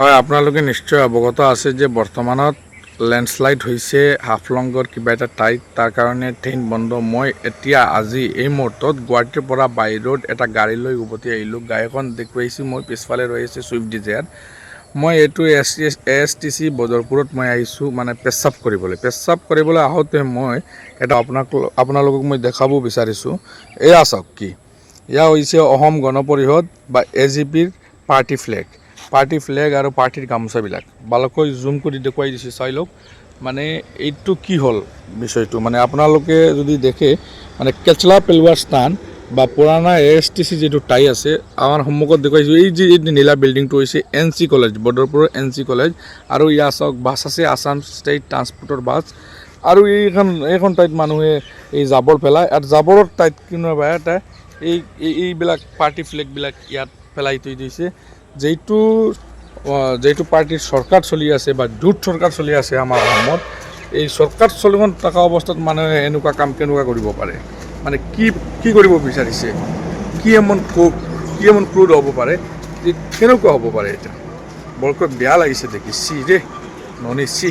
হয় আপোনালোকে নিশ্চয় অৱগত আছে যে বৰ্তমানত লেণ্ডশ্লাইড হৈছে হাফলঙৰ কিবা এটা ঠাইত। তাৰ কাৰণে ট্ৰেইন বন্ধ। মই এতিয়া আজি এই মুহূৰ্তত গুৱাহাটীৰ পৰা বাহিৰত এটা গাড়ী লৈ উভতি আহিলোঁ। গাড়ীখন দেখুৱাইছোঁ, মই পিছফালে ৰৈ আছে ছুইফ্ট ডিজায়াৰ। মই এইটো S T S S T C বদৰপুৰত মই আহিছোঁ মানে পেচাব কৰিবলৈ। পেচাব কৰিবলৈ আহোঁতে মই এটা আপোনাক, আপোনালোকক মই দেখাব বিচাৰিছোঁ। এয়া চাওক কি। এয়া হৈছে অসম গণ পৰিষদ বা এ জি পিৰ পাৰ্টি ফ্লেগ। পাৰ্টি ফ্লেগ আৰু পাৰ্টিৰ গামোচাবিলাক ভালকৈ জুম কৰি দেখুৱাই দিছোঁ, চাই লওক। মানে এইটো কি হ'ল বিষয়টো? মানে আপোনালোকে যদি দেখে মানে কেচলা পেলোৱাৰ স্থান বা পুৰণা এ এছ টি চি যিটো টাই আছে, আমাৰ সন্মুখত দেখুৱাইছোঁ, এই যি নীলা বিল্ডিংটো হৈছে এন চি কলেজ বদৰপুৰৰ এন চি কলেজ আৰু ইয়াৰ চাওক, বাছ আছে আছাম ষ্টেট ট্ৰান্সপৰ্টৰ বাছ। আৰু এইখন এইখন ঠাইত মানুহে এই জাবৰ পেলায়, আৰু জাবৰৰ ঠাইত কোনোবা এটা, এই- এইবিলাক পাৰ্টি ফ্লেগবিলাক ইয়াত পেলাই থৈ দিছে। যেইটো যিটো পাৰ্টিৰ চৰকাৰ চলি আছে বা দুট চৰকাৰ চলি আছে আমাৰ অসমত, এই চৰকাৰ চলিব থকা অৱস্থাত মানুহে এনেকুৱা কাম কেনেকুৱা কৰিব পাৰে? মানে কি কি কৰিব বিচাৰিছে? কি এমন ক্ৰো- কি এমন ক্ৰুড হ'ব পাৰে? কেনেকুৱা হ'ব পাৰে এতিয়া? বৰকৈ বেয়া লাগিছে দেখি, চি দেই ননি, চি।